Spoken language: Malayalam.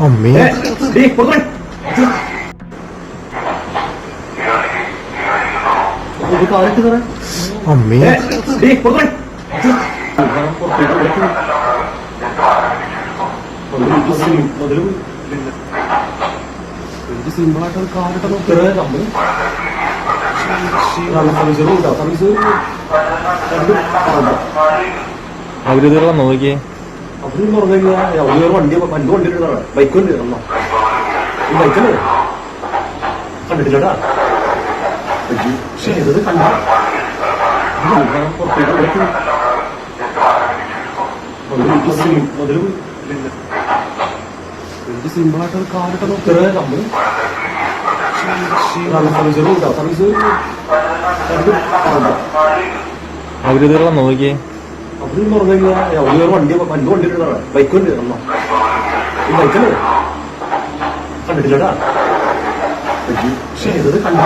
അമ്മേ. അമ്മേ. സിമ്പിളായിട്ട് ഒരു കാലിട്ട് നോക്കിയത് സർവീസ് അവരിതുള്ള നോക്കിയേ? അവർ പറഞ്ഞു കഴിഞ്ഞാൽ അവർ വണ്ടി വണ്ടി വണ്ടി ഇടുന്നതാണ് ബൈക്ക് വണ്ടി ഇടണം ഈ ബൈക്കല്ലേ കണ്ടിട്ടില്ലടാ പക്ഷേ ഇത് സർവീസ് നോക്കിയേ? അവർ പറഞ്ഞു കഴിഞ്ഞാൽ അവർ വണ്ടി വണ്ടി വണ്ടി ഇടുന്നതാണ് ബൈക്ക് വണ്ടി ഇടണം ഈ ബൈക്കല്ലേ കണ്ടിട്ടില്ലടാ. പക്ഷേ ഇത് കണ്ട.